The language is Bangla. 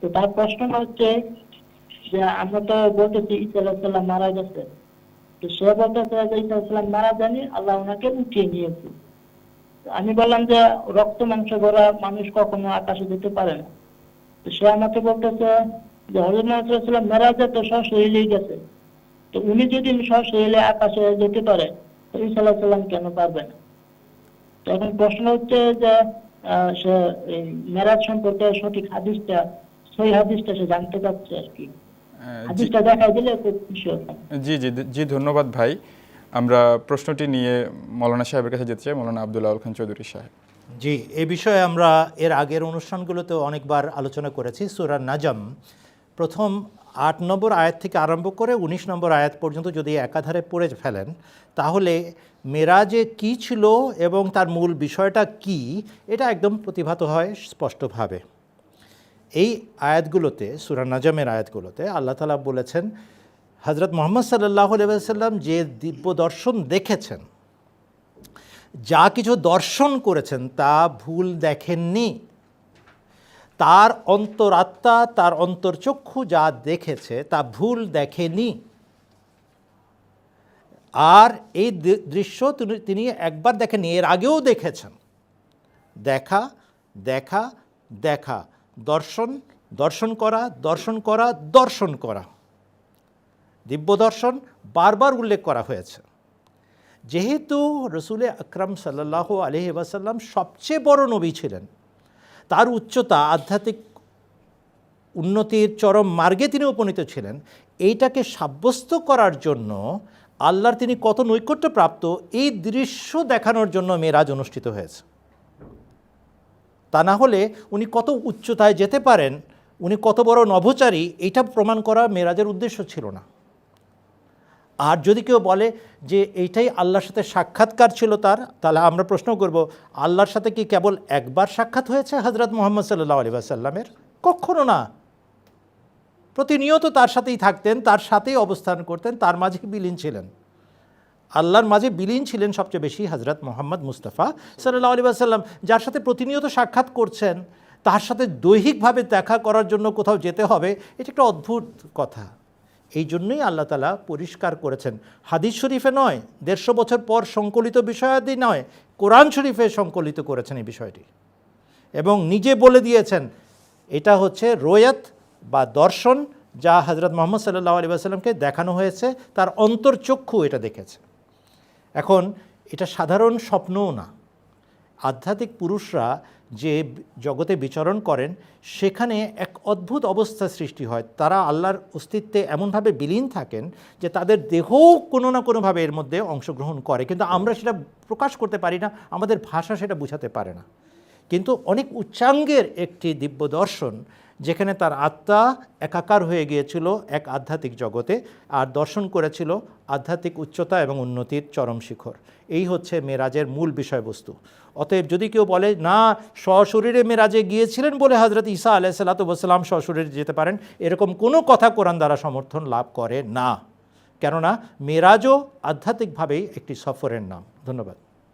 তো তার প্রশ্নটা হচ্ছে যে আমরা তো বলতেছি আলাহিসাল্লাম মারা গেছে। তো সে বলতেছে যে আলাহিসাল্লাম মারা যায়নি, আল্লাহ ওনাকে উঠিয়ে নিয়েছে। আমি বললাম যে রক্ত, মাংস গড়া মানুষ কখনো আকাশে যেতে পারে না। তো সে আমাকে বলতেছে যে হজরত মোহাম্মদ মেরাজে তো সশরীরেই গেছে। তো উনি যদি সশরীরে আকাশে যেতে পারে, তো ঈসা কেন পারবে না? তো এখন প্রশ্ন হচ্ছে যে মেরাজ সম্পর্কে সঠিক হাদিসটা সেই হাদিসটা সে জানতে চাচ্ছে আর কি। হাদিসটা দেখাই দিলে খুব খুশি হতাম। জি জি জি ধন্যবাদ ভাই। আমরা প্রশ্নটি নিয়ে মৌলানা সাহেবের কাছে যেতে চাই মৌলানা আবদুল্লাহ আল খান চৌধুরী সাহেব। জি এ বিষয়ে আমরা এর আগের অনুষ্ঠানগুলোতেও অনেকবার আলোচনা করেছি সুরা নাজম। প্রথম আট নম্বর আয়াত থেকে আরম্ভ করে উনিশ নম্বর আয়াত পর্যন্ত যদি একাধারে পড়ে ফেলেন, তাহলে মেরাজে কি ছিল এবং তার মূল বিষয়টা কি, এটা একদম প্রতিভাত হয় স্পষ্টভাবে। এই আয়াতগুলোতে, সুরা নাজমের আয়াতগুলোতে আল্লাহ তালা বলেছেন হজরত মোহাম্মদ সাল্লাহ সাল্লাম যে দিব্য দর্শন দেখেছেন, যা কিছু দর্শন করেছেন তা ভুল দেখেননি। তার অন্তরাত্মা তার অন্তর্চক্ষু যা দেখেছে তা ভুল দেখেনি। আর এই দৃশ্য তিনি- একবার দেখেননি, এর আগেও দেখেছেন। দেখা দেখা দেখা, দর্শন দর্শন করা দর্শন করা দর্শন করা। দিব্য দর্শন বারবার উল্লেখ করা হয়েছে। যেহেতু রসুলে আকরাম সাল্লাহ আলহি ওয়াসাল্লাম সবচেয়ে বড় নবী ছিলেন তার উচ্চতা আধ্যাত্মিক উন্নতির চরম মার্গে তিনি উপনীত ছিলেন। এইটাকে সাব্যস্ত করার জন্য আল্লাহর তিনি কত নৈকট্য প্রাপ্ত, এই দৃশ্য দেখানোর জন্য মেরাজ অনুষ্ঠিত হয়েছে। তা না হলে উনি কত উচ্চতায় যেতে পারেন, উনি কত বড় নভোচারী এটা প্রমাণ করা মেরাজের উদ্দেশ্য ছিল না। আর যদি কেউ বলে যে এইটাই আল্লাহর সাথে সাক্ষাৎকার ছিল তার, তাহলে আমরা প্রশ্ন করব, আল্লাহর সাথে কি কেবল একবার সাক্ষাৎ হয়েছে হজরত মোহাম্মদ সাল্লাহ আলী সাল্লামের কখনো না। প্রতিনিয়ত তার সাথেই থাকতেন, তার সাথেই অবস্থান করতেন, তার মাঝে বিলীন ছিলেন। আল্লাহর মাঝে বিলীন ছিলেন সবচেয়ে বেশি হজরত মোহাম্মদ মুস্তাফা সাল্লাহ আলী সাল্লাম যার সাথে প্রতিনিয়ত সাক্ষাৎ করছেন, তার সাথে দৈহিকভাবে দেখা করার জন্য কোথাও যেতে হবে, এটা একটা অদ্ভুত কথা। এই জন্যই আল্লাহ তালা পরিষ্কার করেছেন। হাদিস শরীফে নয়, দেড়শো বছর পর সংকলিত বিষয়াদি নয়, কোরআন শরীফে সংকলিত করেছেন এই বিষয়টি। এবং নিজে বলে দিয়েছেন, এটা হচ্ছে রোয়াত বা দর্শন যা হজরত মোহাম্মদ সাল্লাহ আলী আসাল্লামকে দেখানো হয়েছে, তার অন্তর্চক্ষু এটা দেখেছে। এখন এটা সাধারণ স্বপ্নও না। আধ্যাত্মিক পুরুষরা যে জগতে বিচরণ করেন, সেখানে এক অদ্ভুত অবস্থা সৃষ্টি হয়। তারা আল্লাহর অস্তিত্বে এমনভাবে বিলীন থাকেন যে তাদের দেহও কোনো না কোনোভাবে এর মধ্যে অংশগ্রহণ করে। কিন্তু আমরা সেটা প্রকাশ করতে পারি না, আমাদের ভাষা সেটা বুঝাতে পারে না। কিন্তু অনেক উচ্চাঙ্গের একটি দিব্য দর্শন, যেখানে তার আত্মা একাকার হয়ে গিয়েছিল এক আধ্যাত্মিক জগতে আর দর্শন করেছিল আধ্যাত্মিক উচ্চতা এবং উন্নতির চরম শিখর। এই হচ্ছে মেরাজের মূল বিষয়বস্তু। অতএব যদি কেউ বলে, না, সশরীরে মেরাজে গিয়েছিলেন বলে হজরত ঈসা আলাহ সাল্লাতাম সশরীরে যেতে পারেন, এরকম কোনো কথা কোরআন দ্বারা সমর্থন লাভ করে না। কেননা, মেরাজও আধ্যাত্মিকভাবেই একটি সফরের নাম। ধন্যবাদ।